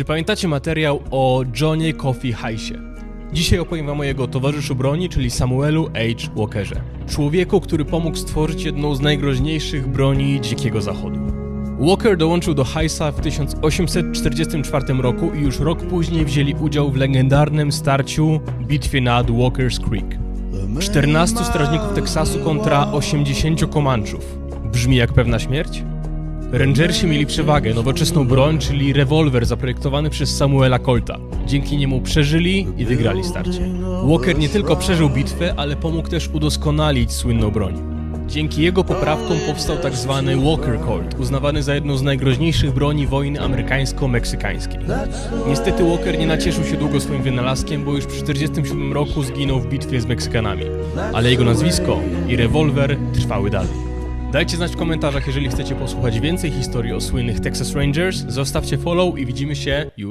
Czy pamiętacie materiał o Johnie Coffee Heisie? Dzisiaj opowiem wam o jego towarzyszu broni, czyli Samuelu H. Walkerze. Człowieku, który pomógł stworzyć jedną z najgroźniejszych broni Dzikiego Zachodu. Walker dołączył do Heisa w 1844 roku i już rok później wzięli udział w legendarnym starciu bitwie nad Walker's Creek. 14 strażników Teksasu kontra 80 Comanchów. Brzmi jak pewna śmierć? Rangersi mieli przewagę, nowoczesną broń, czyli rewolwer zaprojektowany przez Samuela Colta. Dzięki niemu przeżyli i wygrali starcie. Walker nie tylko przeżył bitwę, ale pomógł też udoskonalić słynną broń. Dzięki jego poprawkom powstał tak zwany Walker Colt, uznawany za jedną z najgroźniejszych broni wojny amerykańsko-meksykańskiej. Niestety Walker nie nacieszył się długo swoim wynalazkiem, bo już w 1947 roku zginął w bitwie z Meksykanami. Ale jego nazwisko i rewolwer trwały dalej. Dajcie znać w komentarzach, jeżeli chcecie posłuchać więcej historii o słynnych Texas Rangers. Zostawcie follow i widzimy się już.